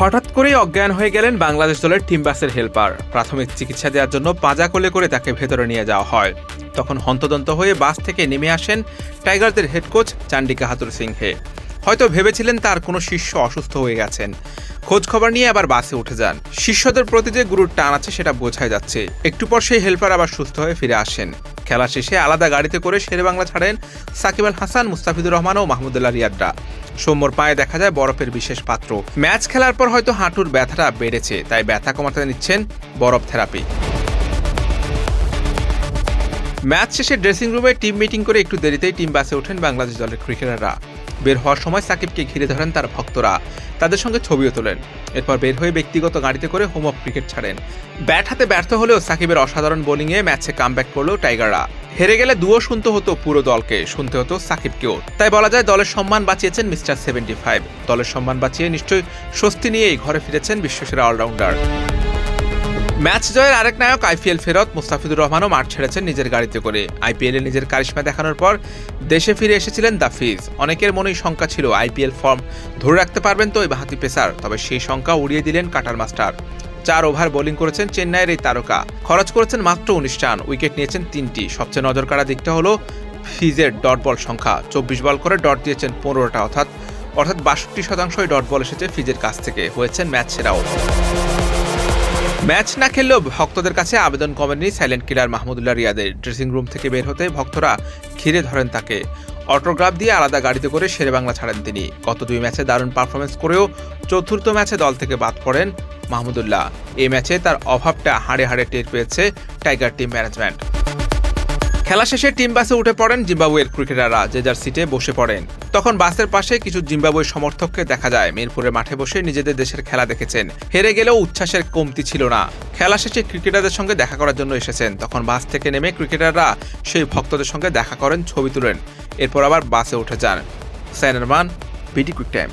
হঠাৎ করেই অজ্ঞান হয়ে গেলেন বাংলাদেশ দলের টিম বাসের হেল্পার প্রাথমিক চিকিৎসা দেওয়ার জন্য পাজা কোলে করে তাকে ভেতরে নিয়ে যাওয়া হয়। তখন হন্তদন্ত হয়ে বাস থেকে নেমে আসেন টাইগারদের হেড কোচ চান্ডিকা হাতুর সিংহে। হয়তো ভেবেছিলেন তার কোনো শিষ্য অসুস্থ হয়ে গেছেন। খোঁজ খবর নিয়ে আবার বাসে উঠে যান। শিষ্যদের প্রতি যে গুরুর টান আছে সেটা বোঝাই যাচ্ছে। একটু পর সেই হেল্পার আবার সুস্থ হয়ে ফিরে আসেন। খেলা শেষে আলাদা গাড়িতে করে শেরে বাংলা ছাড়েন সাকিব আল হাসান মুস্তাফিদুর রহমান ও মাহমুদুল্লাহ রিয়াদরা। সৌম্যর পায়ে দেখা যায় বরফের বিশেষ পাত্র। ম্যাচ খেলার পর হয়তো হাঁটুর ব্যথাটা বেড়েছে, তাই ব্যথা কমাতে নিচ্ছেন বরফ থেরাপি। ম্যাচ শেষে ড্রেসিং রুমে টিম মিটিং করে একটু দেরিতেই টিম বাসে ওঠেন বাংলাদেশ দলের ক্রিকেটাররা। বের হওয়ার সময় সাকিবকে ঘিরে ধরেন তার ভক্তরা। তাদের সঙ্গে ছবিও তোলেন। এরপর বের হয়ে ব্যক্তিগত গাড়িতে করে হোম অফ ক্রিকেট ছাড়েন। ব্যাট হাতে ব্যর্থ হলেও সাকিবের অসাধারণ বোলিংয়ে ম্যাচে কামব্যাক করল টাইগাররা। হেরে গেলে দুও শুনতে হতো পুরো দলকে, শুনতে হতো সাকিবকেও। তাই বলা যায় দলের সম্মান বাঁচিয়েছেন মিস্টার সেভেন্টি ফাইভ। দলের সম্মান বাঁচিয়ে নিশ্চয়ই স্বস্তি নিয়েই ঘরে ফিরেছেন বিশ্বসেরা অলরাউন্ডার। ম্যাচ জয়ের আরেক নায়ক আইপিএল ফেরত মুস্তাফিজুর রহমানও মাঠ ছেড়েছেন নিজের গাড়িতে করে। আইপিএলে নিজের কারিশমা দেখানোর পর দেশে ফিরে এসেছিলেন দাফিজ অনেকের মনেই শঙ্কা ছিল, আইপিএল ফর্ম ধরে রাখতে পারবেন তো এই বাহাতি পেসার, তবে সেই শঙ্কা উড়িয়ে দিলেন কাটার মাস্টার। চার ওভার বোলিং করেছেন চেন্নাইয়ের এই তারকা। খরচ করেছেন মাত্র উনিশ রান। উইকেট নিয়েছেন তিনটি। সবচেয়ে নজর কাড়া দিকটা হলো ফিজের ডট বল সংখ্যা। চব্বিশ বল করে ডট দিয়েছেন পনেরোটা, অর্থাৎ অর্থাৎ বাষট্টি শতাংশই ডট বল এসেছে ফিজের কাছ থেকে। হয়েছেন ম্যাচ সেরাও ম্যাচ না খেললেও ভক্তদের কাছে আবেদন কমেনি সাইলেন্ট কিলার মাহমুদুল্লাহ রিয়াদের। ড্রেসিং রুম থেকে বের হতে ভক্তরা ঘিরে ধরেন তাকে। অটোগ্রাফ দিয়ে আলাদা গাড়িতে করে শেরে বাংলা ছাড়েন তিনি। গত দুই ম্যাচে দারুণ পারফরমেন্স করেও চতুর্থ ম্যাচে দল থেকে বাদ পড়েন মাহমুদুল্লাহ এই ম্যাচে তার অভাবটা হাড়ে হাড়ে টের পেয়েছে টাইগার টিম ম্যানেজমেন্ট খেলা শেষে টিম বাসে উঠে পড়েন জিম্বাবুয়ের ক্রিকেটাররা, যে যার সিটে বসে পড়েন। তখন বাসের পাশে কিছু জিম্বাবুয়ের সমর্থককে দেখা যায়। মিরপুরের মাঠে বসে নিজেদের দেশের খেলা দেখেছেন। হেরে গেলেও উচ্ছ্বাসের কমতি ছিল না। খেলা শেষে ক্রিকেটারদের সঙ্গে দেখা করার জন্য এসেছেন। তখন বাস থেকে নেমে ক্রিকেটাররা সেই ভক্তদের সঙ্গে দেখা করেন, ছবি তুলেন। এরপর আবার বাসে উঠে যান। সাইনারমান বিডি কুইক টাইম।